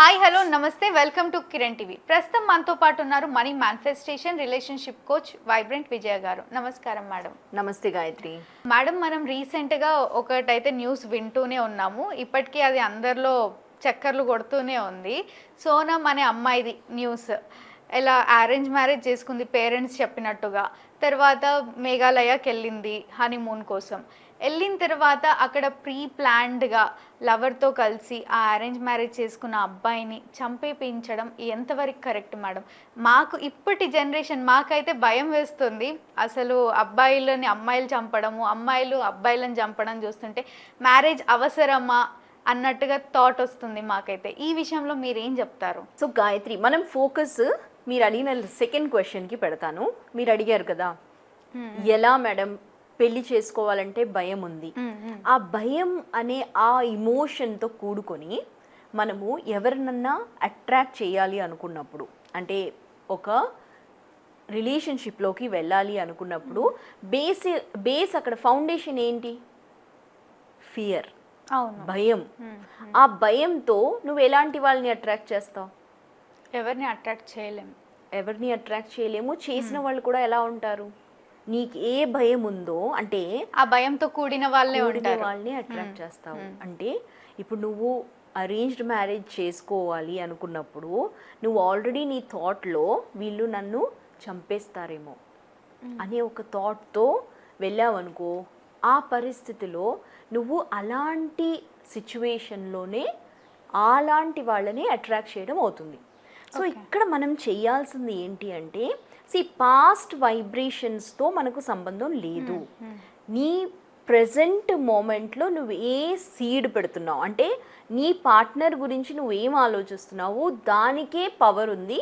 Hi hello నమస్తే welcome to Kiran TV ప్రస్తుతం మనతో పాటు ఉన్నారు money manifestation relationship coach vibrant Vijaya గారు. నమస్కారం మేడం నమస్తే గాయత్రి. మేడం మనం రీసెంట్గా ఒకటైతే న్యూస్ వింటూనే ఉన్నాము. ఇప్పటికీ అది అందరిలో చక్కర్లు కొడుతూనే ఉంది. సోనం అనే అమ్మాయిది న్యూస్ ఎలా అరేంజ్ మ్యారేజ్ చేసుకుంది పేరెంట్స్ చెప్పినట్టుగా. తర్వాత మేఘాలయకి వెళ్ళింది హనీమూన్ కోసం. వెళ్ళిన తర్వాత అక్కడ ప్రీ ప్లాన్డ్గా లవర్తో కలిసి ఆ అరేంజ్ మ్యారేజ్ చేసుకున్న అబ్బాయిని చంపేపించడం ఎంతవరకు కరెక్ట్ మేడం? మాకు ఇప్పటి జనరేషన్ మాకైతే భయం వేస్తుంది. అసలు అబ్బాయిలని అమ్మాయిలు చంపడము అమ్మాయిలు అబ్బాయిలను చంపడం చూస్తుంటే మ్యారేజ్ అవసరమా అన్నట్టుగా థాట్ వస్తుంది మాకైతే. ఈ విషయంలో మీరు ఏం చెప్తారు? సో గాయత్రి మనం ఫోకస్ మీరు అడిగిన సెకండ్ క్వశ్చన్కి పెడతాను. మీరు అడిగారు కదా? ఎలా మేడం? పెళ్ళి చేసుకోవాలంటే భయం ఉంది ఆ భయం అనే ఆ ఇమోషన్తో కూడుకొని మనము ఎవరినన్నా అట్రాక్ట్ చేయాలి అనుకున్నప్పుడు అంటే ఒక రిలేషన్షిప్లోకి వెళ్ళాలి అనుకున్నప్పుడు బేస్ బేస్ అక్కడ ఫౌండేషన్ ఏంటి? ఫియర్. భయం. ఆ భయంతో నువ్వు ఎలాంటి వాళ్ళని అట్రాక్ట్ చేస్తావు? ఎవరిని అట్రాక్ట్ చేయలేం. ఎవరిని అట్రాక్ట్ చేయలేము? చేసిన వాళ్ళు కూడా ఎలా ఉంటారు? నీకు ఏ భయం ఉందో అంటే ఆ భయంతో కూడిన వాళ్ళే ఉంటారు. వాళ్ళని అట్రాక్ట్ చేస్తావు. అంటే ఇప్పుడు నువ్వు అరేంజ్డ్ మ్యారేజ్ చేసుకోవాలి అనుకున్నప్పుడు నువ్వు ఆల్రెడీ నీ థాట్లో వీళ్ళు నన్ను చంపేస్తారేమో అనే ఒక థాట్తో వెళ్ళావనుకో ఆ పరిస్థితిలో నువ్వు అలాంటి సిచ్యువేషన్లోనే అలాంటి వాళ్ళని అట్రాక్ట్ చేయడం అవుతుంది. సో ఇక్కడ మనం చేయాల్సింది ఏంటి అంటే సి పాస్ట్ వైబ్రేషన్స్తో మనకు సంబంధం లేదు. నీ ప్రజెంట్ మూమెంట్లో నువ్వు ఏ సీడ్ పెడుతున్నావు? అంటే నీ పార్ట్నర్ గురించి నువ్వు ఏం ఆలోచిస్తున్నావు దానికే పవర్ ఉంది.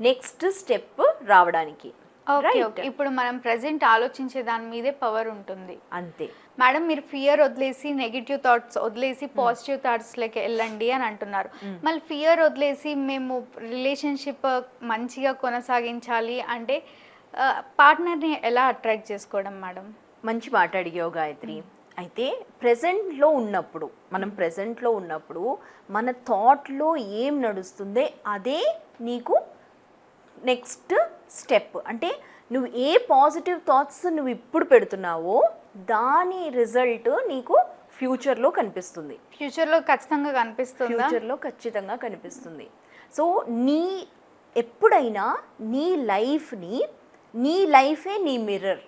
నెక్స్ట్ స్టెప్ రావడానికి. Okay Right. ఓకే ఇప్పుడు మనం ప్రజెంట్ ఆలోచించే దాని మీదే పవర్ ఉంటుంది. అంతే. మేడం మీరు ఫియర్ వదిలేసి నెగిటివ్ థాట్స్ వదిలేసి పాజిటివ్ థాట్స్లోకి వెళ్ళండి అని అంటున్నారు. మళ్ళీ ఫియర్ వదిలేసి మేము రిలేషన్షిప్ మంచిగా కొనసాగించాలి అంటే పార్ట్నర్ని ఎలా అట్రాక్ట్ చేసుకోవడం మేడం మంచి మాట అడిగావు గాయత్రి. అయితే ప్రజెంట్లో ఉన్నప్పుడు మనం ప్రజెంట్లో ఉన్నప్పుడు మన థాట్లో ఏం నడుస్తుందే అదే నీకు నెక్స్ట్ స్టెప్. అంటే నువ్వు ఏ పాజిటివ్ థాట్స్ నువ్వు ఇప్పుడు పెడుతున్నావో దాని రిజల్ట్ నీకు ఫ్యూచర్లో కనిపిస్తుంది. ఫ్యూచర్లో ఖచ్చితంగా కనిపిస్తుందా? ఫ్యూచర్లో ఖచ్చితంగా కనిపిస్తుంది. సో నీ ఎప్పుడైనా నీ లైఫ్ని నీ లైఫే నీ మిర్రర్.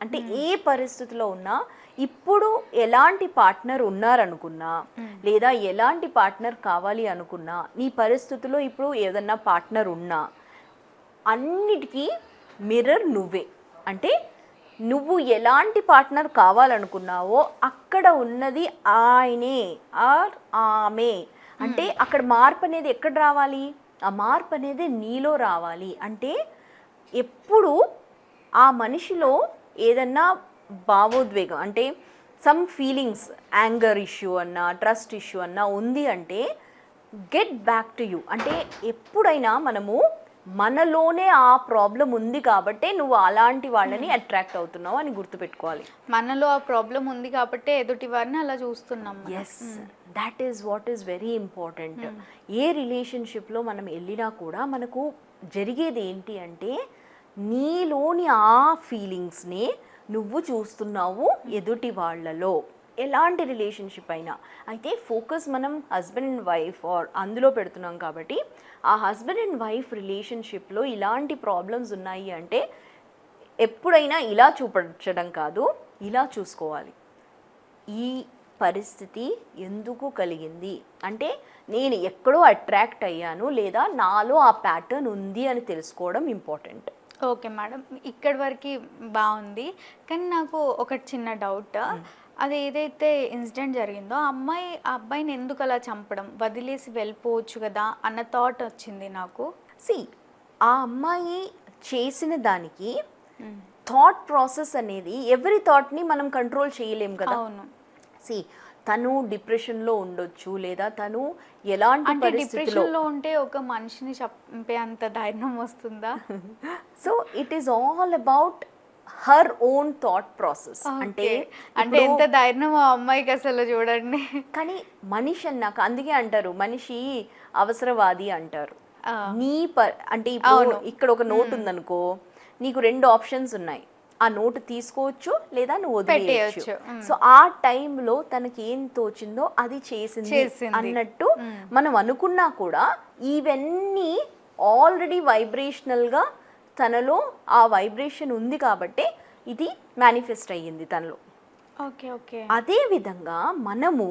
అంటే ఏ పరిస్థితిలో ఉన్నా ఇప్పుడు ఎలాంటి పార్ట్నర్ ఉన్నారనుకున్నా లేదా ఎలాంటి పార్ట్నర్ కావాలి అనుకున్నా నీ పరిస్థితిలో ఇప్పుడు ఏదన్నా పార్ట్నర్ ఉన్నా అన్నిటికీ మిర్రర్ నువ్వే. అంటే నువ్వు ఎలాంటి పార్ట్నర్ కావాలనుకున్నావో అక్కడ ఉన్నది ఆయనే ఆర్ ఆమె. అంటే అక్కడ మార్పు అనేది ఎక్కడ రావాలి? ఆ మార్పు అనేది నీలో రావాలి. అంటే ఎప్పుడు ఆ మనిషిలో ఏదన్నా భావోద్వేగం అంటే సమ్ ఫీలింగ్స్ యాంగర్ ఇష్యూ అన్నా ట్రస్ట్ ఇష్యూ అన్నా ఉంది అంటే గెట్ బ్యాక్ టు యూ అంటే ఎప్పుడైనా మనము మనలోనే ఆ ప్రాబ్లం ఉంది కాబట్టే నువ్వు అలాంటి వాళ్ళని అట్రాక్ట్ అవుతున్నావు అని గుర్తుపెట్టుకోవాలి. మనలో ఆ ప్రాబ్లం ఉంది కాబట్టి ఎదుటి వారిని అలా చూస్తున్నాం. Yes that is what is very important ఏ రిలేషన్షిప్లో మనం వెళ్ళినా కూడా మనకు జరిగేది ఏంటి అంటే నీలోని ఆ ఫీలింగ్స్ని నువ్వు చూస్తున్నావు ఎదుటి వాళ్ళలో. ఎలాంటి రిలేషన్షిప్ అయినా. అయితే ఫోకస్ మనం హస్బెండ్ అండ్ వైఫ్ ఆర్ అందులో పెడుతున్నాం కాబట్టి ఆ హస్బెండ్ అండ్ వైఫ్ రిలేషన్షిప్లో ఇలాంటి ప్రాబ్లమ్స్ ఉన్నాయి అంటే ఎప్పుడైనా ఇలా చూపించడం కాదు ఇలా చూసుకోవాలి. ఈ పరిస్థితి ఎందుకు కలిగింది? అంటే నేను ఎక్కడో అట్రాక్ట్ అయ్యాను లేదా నాలో ఆ ప్యాటర్న్ ఉంది అని తెలుసుకోవడం ఇంపార్టెంట్ ఓకే మేడం ఇక్కడి వరకు బాగుంది. కానీ నాకు ఒక చిన్న డౌట్ అది ఏదైతే ఇన్సిడెంట్ జరిగిందో ఆ అమ్మాయి ఆ అబ్బాయిని ఎందుకు అలా చంపడం? వదిలేసి వెళ్ళిపోవచ్చు కదా అన్న థాట్ వచ్చింది నాకు. సి ఆ అమ్మాయి చేసిన దానికి థాట్ ప్రాసెస్ అనేది ఎవరి థాట్ని మనం కంట్రోల్ చేయలేం కదా. అవును. సి తను డిప్రెషన్లో ఉండొచ్చు లేదా తను ఎలాంటి డిప్రెషన్లో ఉంటే ఒక మనిషిని చంపే అంత ధైర్యం వస్తుందా? So it is all about her own thought process. అంటే. అంటే ఎంత ధైర్యం ఆ అమ్మాయికి అసలు చూడండి. కానీ మనిషి అన్నాక అందుకే అంటారు మనిషి అవసరవాది అంటారు. నీ ప అంటే ఇప్పుడు ఇక్కడ ఒక నోట్ ఉందనుకో నీకు రెండు ఆప్షన్స్ ఉన్నాయి. ఆ నోటు తీసుకోవచ్చు లేదా నువ్వు వదిలేయచ్చు. సో ఆ టైంలో తనకి ఏం తోచిందో అది చేసింది చేసింది. అన్నట్టు మనం అనుకున్నా కూడా ఇవన్నీ ఆల్రెడీ వైబ్రేషనల్గా తనలో ఆ వైబ్రేషన్ ఉంది కాబట్టి ఇది మేనిఫెస్ట్ అయ్యింది తనలో. Okay okay. అదే విధంగా మనము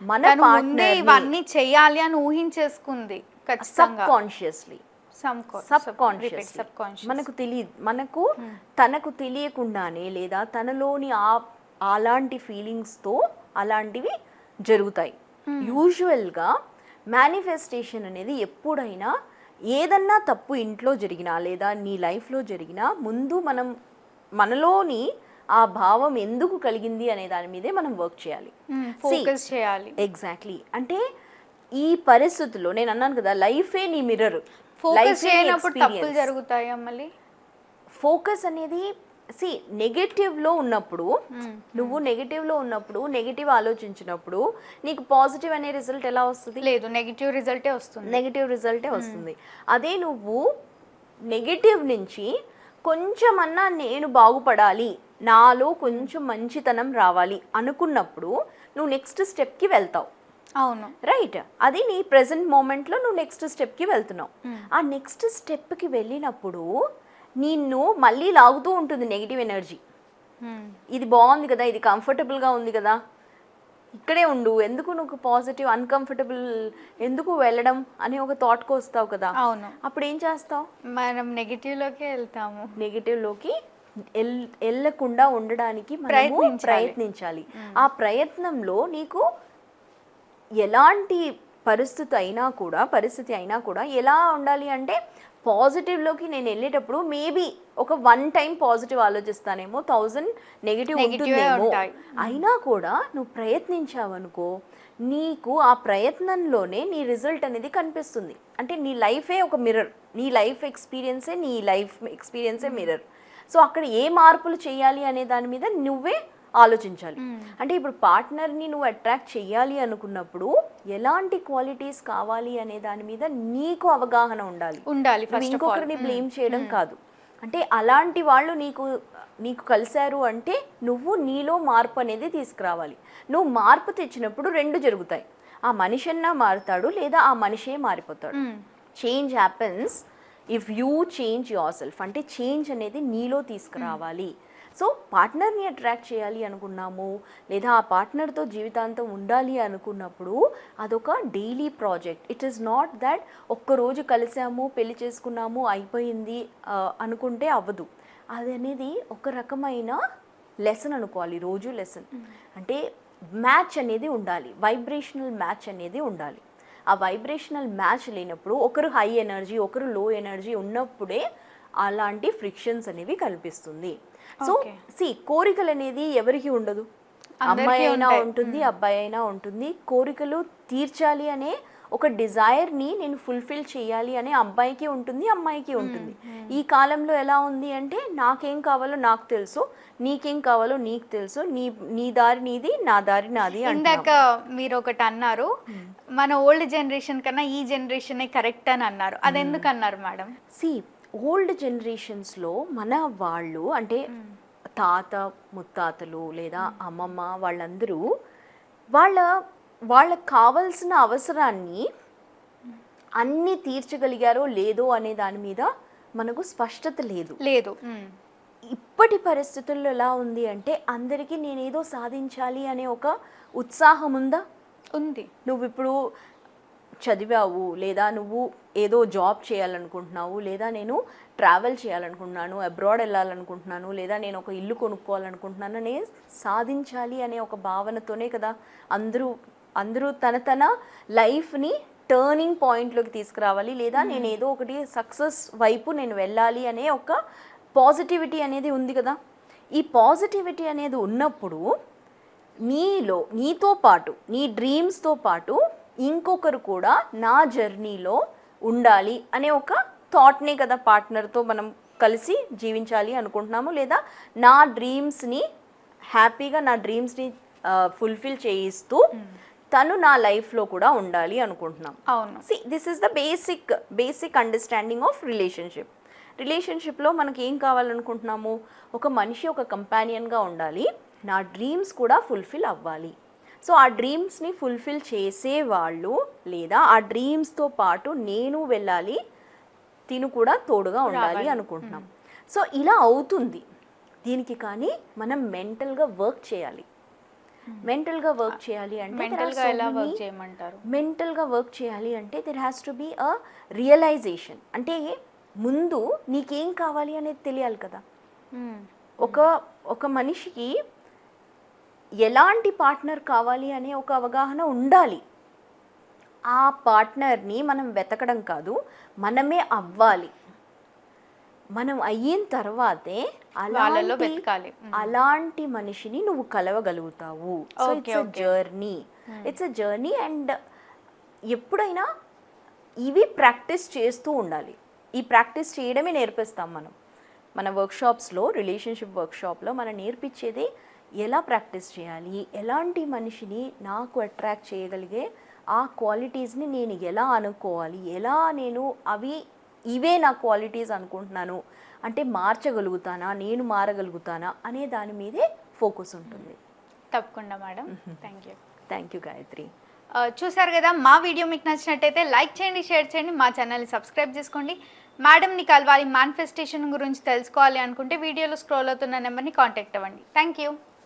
మన ముందే పార్ట్నర్ ఇవన్నీ చెయ్యాలి అని ఊహించేసుకుంది సబ్ కాన్షియస్లీ సబ్ కాన్షియస్ మనకు తెలియదు. మనకు తనకు తెలియకుండానే లేదా తనలోని ఆ అలాంటి ఫీలింగ్స్తో అలాంటివి జరుగుతాయి. యూజువల్గా మేనిఫెస్టేషన్ అనేది ఎప్పుడైనా ఏదన్నా తప్పు ఇంట్లో జరిగినా లేదా నీ లైఫ్లో జరిగినా ముందు మనం మనలోని ఆ భావం ఎందుకు కలిగింది అనే దాని మీదే మనం వర్క్ చేయాలి. ఫోకస్ చేయాలి. ఎగ్జాక్ట్లీ అంటే ఈ పరిస్థితుల్లో నేను అన్నాను కదా లైఫే నీ మిర్రర్ ఫోకస్ చేయనప్పుడు తప్పులు జరుగుతాయా మళ్ళీ? ఫోకస్ అనేది సి నెగటివ్లో ఉన్నప్పుడు నువ్వు నెగటివ్లో ఉన్నప్పుడు నెగటివ్ ఆలోచించినప్పుడు నీకు పాజిటివ్ అనే రిజల్ట్ ఎలా వస్తుంది? లేదు నెగిటివ్ రిజల్టే వస్తుంది. నెగటివ్ రిజల్టే వస్తుంది. అదే నువ్వు నెగటివ్ నుంచి కొంచెమన్నా నేను బాగుపడాలి నాలో కొంచెం మంచితనం రావాలి అనుకున్నప్పుడు నువ్వు నెక్స్ట్ స్టెప్కి వెళ్తావు. అవును. రైట్ అది నీ ప్రెసెంట్ మూమెంట్లో నువ్వు నెక్స్ట్ స్టెప్కి వెళ్తున్నావు. ఆ నెక్స్ట్ స్టెప్కి వెళ్ళినప్పుడు నిన్ను మళ్ళీ లాగుతూ ఉంటుంది నెగిటివ్ ఎనర్జీ Hmm. ఇది బాగుంది కదా ఇది కంఫర్టబుల్గా ఉంది కదా. ఇక్కడే ఉండు ఎందుకు నువ్వు పాజిటివ్ అన్కంఫర్టబుల్ ఎందుకు వెళ్ళడం అనే ఒక థాట్కి వస్తావు కదా. అవును. అప్పుడు ఏం చేస్తావు? మనం నెగిటివ్ లోకే వెళ్తాము. నెగిటివ్లోకి వెళ్ళకుండా ఉండడానికి ప్రయత్నించాలి. ప్రయత్నించాలి. ఆ ప్రయత్నంలో నీకు ఎలాంటి పరిస్థితి అయినా కూడా పరిస్థితి అయినా కూడా ఎలా ఉండాలి అంటే పాజిటివ్లోకి నేను వెళ్ళేటప్పుడు మేబీ ఒక వన్ టైం పాజిటివ్ ఆలోచిస్తానేమో థౌజండ్ నెగిటివ్ ఉంటుందేమో. అయినా కూడా నువ్వు ప్రయత్నించావనుకో నీకు ఆ ప్రయత్నంలోనే నీ రిజల్ట్ అనేది కనిపిస్తుంది. అంటే నీ లైఫే ఒక మిర్రర్ నీ లైఫ్ ఎక్స్పీరియన్సే నీ లైఫ్ ఎక్స్పీరియన్సే మిర్రర్ సో అక్కడ ఏ మార్పులు చేయాలి అనే దాని మీద నువ్వే ఆలోచించాలి. అంటే ఇప్పుడు పార్ట్నర్ని నువ్వు అట్రాక్ట్ చేయాలి అనుకున్నప్పుడు ఎలాంటి క్వాలిటీస్ కావాలి అనే దాని మీద నీకు అవగాహన ఉండాలి. ఉండాలి ఇంకొకరిని బ్లేమ్ చేయడం కాదు. అంటే అలాంటి వాళ్ళు నీకు నీకు కలిశారు అంటే నువ్వు నీలో మార్పు అనేది తీసుకురావాలి. నువ్వు మార్పు తెచ్చినప్పుడు రెండు జరుగుతాయి. ఆ మనిషి అన్నా మారుతాడు లేదా ఆ మనిషే మారిపోతాడు. Change happens if you change yourself అంటే చేంజ్ అనేది నీలో తీసుకురావాలి. సో పార్ట్నర్ని అట్రాక్ట్ చేయాలి అనుకున్నాము లేదా ఆ పార్ట్నర్తో జీవితాంతం ఉండాలి అనుకున్నప్పుడు అదొక daily project. It is not that ఒక్కరోజు కలిసాము పెళ్ళి చేసుకున్నాము అయిపోయింది అనుకుంటే అవ్వదు. అది అనేది ఒక రకమైన లెసన్ అనుకోవాలి రోజు లెసన్ అంటే మ్యాచ్ అనేది ఉండాలి వైబ్రేషనల్ మ్యాచ్ అనేది ఉండాలి. ఆ వైబ్రేషనల్ మ్యాచ్ లేనప్పుడు ఒకరు హై ఎనర్జీ ఒకరు లో ఎనర్జీ ఉన్నప్పుడే అలాంటి ఫ్రిక్షన్స్ అనేవి కనిపిస్తుంది సో. సి కోరికలు అనేది ఎవరికి ఉండదు. అమ్మాయి అయినా. ఉంటుంది అబ్బాయి అయినా ఉంటుంది. కోరికలు తీర్చాలి అనే ఒక డిజైర్ని నేను ఫుల్ఫిల్ చేయాలి అనే అబ్బాయికి ఉంటుంది అమ్మాయికి ఉంటుంది. ఈ కాలంలో ఎలా ఉంది అంటే నాకేం కావాలో నాకు తెలుసు నీకేం కావాలో నీకు తెలుసు నీ నీ దారి నీది నా దారి నాది ఇందాక. మీరు ఒకటి అన్నారు మన ఓల్డ్ జనరేషన్ కన్నా ఈ జనరేషన్ కరెక్ట్ అని అన్నారు. అది ఎందుకు అన్నారు మేడం సి ఓల్డ్ జనరేషన్స్లో మన వాళ్ళు అంటే తాత ముత్తాతలు లేదా అమ్మమ్మ వాళ్ళందరూ వాళ్ళ వాళ్ళకి కావలసిన అవసరాన్ని అన్నీ తీర్చగలిగారో లేదో అనే దాని మీద మనకు స్పష్టత లేదు. లేదు. ఇప్పటి పరిస్థితుల్లో ఎలా ఉంది అంటే అందరికీ నేనేదో సాధించాలి అనే ఒక ఉత్సాహం ఉందా? ఉంది. నువ్వు ఇప్పుడు చదివావు లేదా నువ్వు ఏదో జాబ్ చేయాలనుకుంటున్నావు లేదా నేను ట్రావెల్ చేయాలనుకుంటున్నాను అబ్రాడ్ వెళ్ళాలనుకుంటున్నాను లేదా నేను ఒక ఇల్లు కొనుక్కోవాలనుకుంటున్నాను అనే సాధించాలి అనే ఒక భావనతోనే కదా అందరూ అందరూ తన తన లైఫ్ని టర్నింగ్ పాయింట్లోకి తీసుకురావాలి లేదా నేను ఏదో ఒకటి సక్సెస్ వైపు నేను వెళ్ళాలి అనే ఒక పాజిటివిటీ అనేది ఉంది కదా. ఈ పాజిటివిటీ అనేది ఉన్నప్పుడు నీలో నీతో పాటు నీ డ్రీమ్స్తో పాటు ఇంకొకరు కూడా నా జర్నీలో ఉండాలి అనే ఒక థాట్నే కదా పార్ట్నర్తో మనం కలిసి జీవించాలి అనుకుంటున్నాము లేదా నా డ్రీమ్స్ని హ్యాపీగా నా డ్రీమ్స్ని ఫుల్ఫిల్ చేయిస్తూ తను నా లైఫ్లో కూడా ఉండాలి అనుకుంటున్నాం అవును. See this is the basic basic understanding of relationship రిలేషన్షిప్లో మనకి ఏం కావాలనుకుంటున్నాము? ఒక మనిషి ఒక కంపానియన్గా ఉండాలి. నా డ్రీమ్స్ కూడా ఫుల్ఫిల్ అవ్వాలి. సో ఆ డ్రీమ్స్ని ఫుల్ఫిల్ చేసే వాళ్ళు లేదా ఆ డ్రీమ్స్తో పాటు నేను వెళ్ళాలి తిను కూడా తోడుగా ఉండాలి అనుకుంటున్నాం. సో ఇలా అవుతుంది. దీనికి కానీ మనం మెంటల్గా వర్క్ చేయాలి. మెంటల్గా వర్క్ చేయాలి అంటే మెంటల్గా వర్క్ చేయాలి అంటే there has to be a realization అంటే ముందు నీకేం కావాలి అనేది తెలియాలి కదా. ఒక ఒక మనిషికి ఎలాంటి పార్ట్నర్ కావాలి అనే ఒక అవగాహన ఉండాలి. ఆ పార్ట్నర్ని మనం వెతకడం కాదు మనమే అవ్వాలి. మనం అయిన తర్వాతే వెతకాలి. అలాంటి మనిషిని నువ్వు కలవగలుగుతావు. So it's. Journey it's a journey and ఎప్పుడైనా ఇవి ప్రాక్టీస్ చేస్తూ ఉండాలి. ఈ ప్రాక్టీస్ చేయడమే నేర్పిస్తాం మనం. మన వర్క్షాప్స్లో రిలేషన్షిప్ వర్క్షాప్లో మనం నేర్పించేది ఎలా ప్రాక్టీస్ చేయాలి? ఎలాంటి మనిషిని నాకు అట్రాక్ట్ చేయగలిగే ఆ క్వాలిటీస్ని నేను ఎలా అనుకోవాలి? ఎలా నేను అవి ఇవే నా క్వాలిటీస్ అనుకుంటున్నాను? అంటే మార్చగలుగుతానా? నేను మారగలుగుతానా? అనే దాని మీదే ఫోకస్ ఉంటుంది. తప్పకుండా madam. Thank you thank you Gayathri. చూసారు కదా మా వీడియో మీకు నచ్చినట్టయితే లైక్ చేయండి షేర్ చేయండి మా ఛానల్ని సబ్స్క్రైబ్ చేసుకోండి. మేడంని కలవాలి మేనిఫెస్టేషన్ గురించి తెలుసుకోవాలి అనుకుంటే వీడియోలో స్క్రోల్ అవుతున్న నెంబర్ని కాంటాక్ట్ అవ్వండి. Thank you